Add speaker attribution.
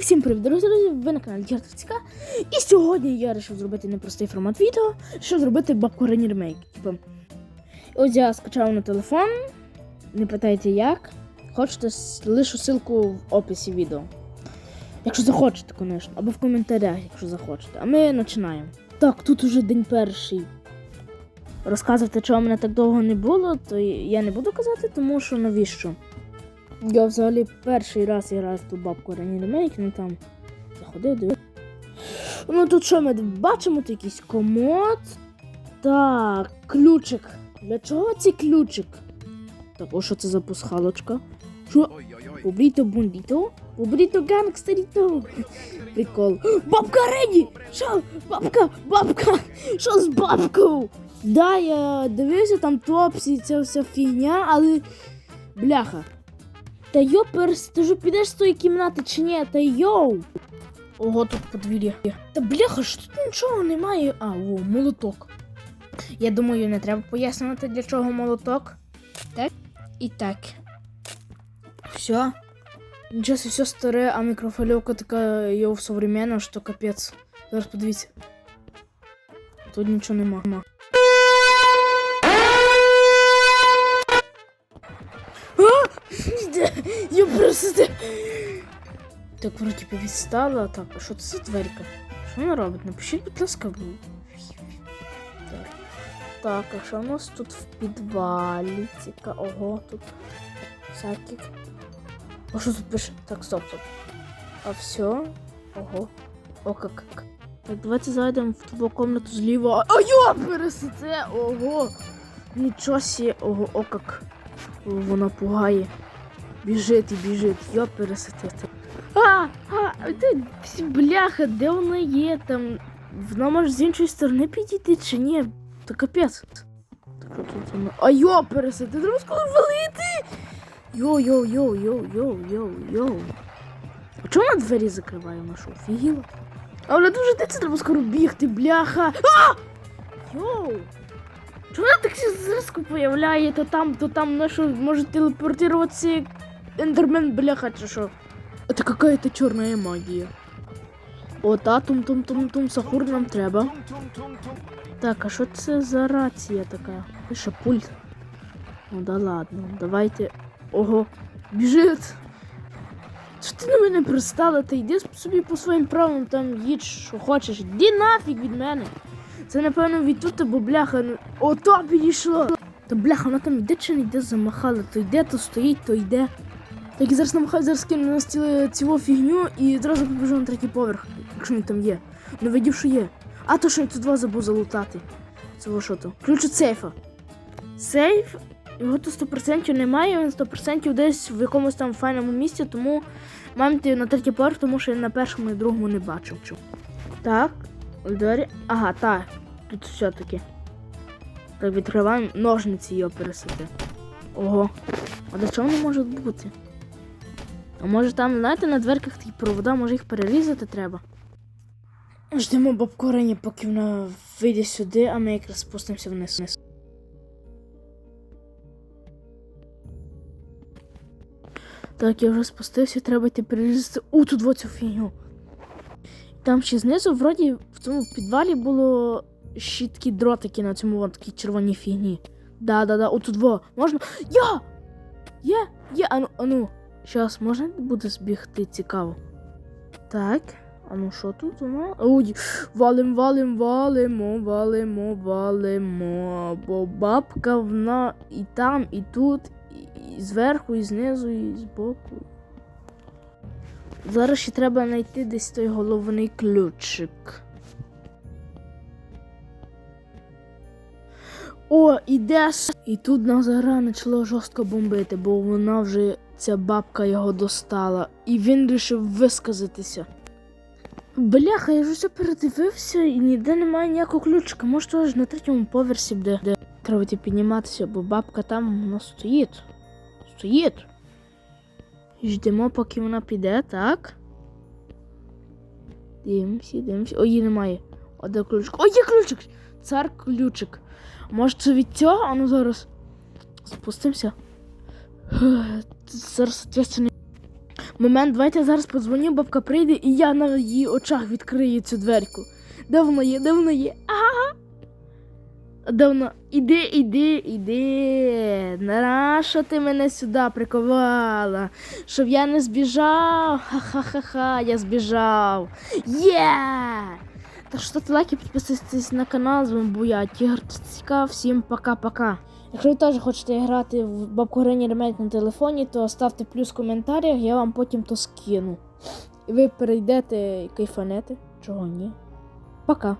Speaker 1: Всім привіт, друзі! Ви на каналі Діартовська. І сьогодні я вирішив зробити непростий формат відео, що зробити бабку Рені ремейк. Типу, ось я скачав на телефон. Не питайте як. Хочете, лишу ссылку в описі відео. Якщо захочете, звісно, або в коментарях, якщо захочете. А ми починаємо. Так, тут уже день перший. Розказувати, чого мене так довго не було, то я не буду казати, тому що навіщо? Я взагалі перший раз граю в ту бабку Рені ремейк, ну там заходив, дивився. Ну тут що ми бачимо? Тут якийсь комод. Так, ключик. Для чого цей ключик? Так, о, що це за пасхалочка? Що? Побріто бундіто? Побріто гангстеріто? Прикол. Бабка Рені! Що? Бабка, бабка! Що з бабкою? Да, я дивився там топсі, ця вся фігня, але. Бляха. Та йоперс, ти ж підеш з тої кімнати чи ні? Та йоу! Ого, тут подвір'я. Та бляха, ж тут нічого немає. А, о, молоток. Я думаю, не треба пояснювати, для чого молоток. Так і так. Все. Собі, все старе, а мікрофольовка така йоу современна, що капець. Зараз подивіться. Тут нічого нема. Я просто. Так, вроді би відстала. Так, а що це за дверка? Що вона робить? Напишіть, будь ласка, Так. Так, а що у нас тут в підвалі? Ціка, ого, тут всякі. А що тут пише? Так, стоп, стоп. А все? Ого. О, как. Так, давайте зайдемо в ту комнату зліва. А йо, пересете! Ого! Нічого ого, о как. Вона пугає. Біжить і біжить, я пересетити. А, а, ти бляха, де вона є там? Вона може з іншої сторони підійти чи ні? Та капець. А йо, пересети, треба скоро валити! Йо, йо, йо, йо, йо, йо, йо. А чому вона двері закриває що, офігіла? А вона дуже де це треба скоро бігти, бляха. А! Йоу! Чому вона так зразку появляє, то там, то там, на що може телепортуватися ендермен, бляха, чи що? Это какая-то чорна магія. О, та тум-тум-тум-тум, сахур нам треба. Так, а що це за рація така? Пише пульт. Ну да ладно, давайте. Ого, біжить. Що ти на мене пристала? Ти йди собі по своїм правилам там їдь, що хочеш. Іди нафіг від мене. Це напевно від тут, бо бляха. ну, Ото підійшло. Та бляха, вона там йде чи не йде, замахала. То йде, то стоїть, то йде. Так і зараз намагаюся зараз кину на стіл цілу фігню і одразу побіжу на третій поверх, якщо він там є. Не видів, що є. А то що я тут два забув залутати. Цього що то? Ключ від сейфа. Сейф? Його тут 100% немає, він 100% десь в якомусь там файному місці, тому маємо йти на третій поверх, тому що я на першому і другому не бачив. Так, двері. Ага, так. Тут все-таки. Так, відкриваємо ножниці його пересити. Ого. А до чого вони можуть бути? А може там, знаєте, на дверках такі провода, може їх перерізати треба. Ждемо бабку Рені, поки вона вийде сюди, а ми якраз спустимося вниз. Так, я вже спустився, треба йти перерізати. У, тут во цю фігню. Там ще знизу, вроді, в цьому підвалі було щіткі дротики на цьому вон такій червоній фігні. Да-да-да, отут во. Можна. Я! Є, є, ану, ану. Щас, можна буде збігти цікаво. Так, а ну що тут воно? Ой, валим, валим, валимо, валимо, валимо. Бо бабка вона і там, і тут, і зверху, і знизу, і збоку. Зараз ще треба знайти десь той головний ключик. О, іде. с- І тут Назара почало жорстко бомбити, бо вона вже ця бабка його достала, і він вирішив висказатися. Бляха, я ж усе передивився і ніде немає ніякого ключика. Може, то аж на третьому поверсі буде, де треба підніматися, бо бабка там вона стоїть. Стоїть. Ждемо, поки вона піде, так? Дивимося, дивимося. О, її немає. О, де ключик? О, є ключик! Цар ключик. Може це від цього? А ну зараз. Спустимося. Зараз, соответственно. Момент, давайте я зараз подзвоню, бабка прийде, і я на її очах відкрию цю дверку. Де вона є? Де вона є? Вона? Іди, іди, іди. Нащо ти мене сюди приковала? Щоб я не збіжав. Ха-ха-ха-ха, я збіжав. Є! Так що ставте лайки, підписуйтесь на канал, з вами був я, Тігр Цікав. Всім пока-пока. Якщо ви теж хочете грати в бабку Грені ремейк на телефоні, то ставте плюс в коментарях, я вам потім то скину. І ви перейдете і кайфанете. Чого ні? Пока.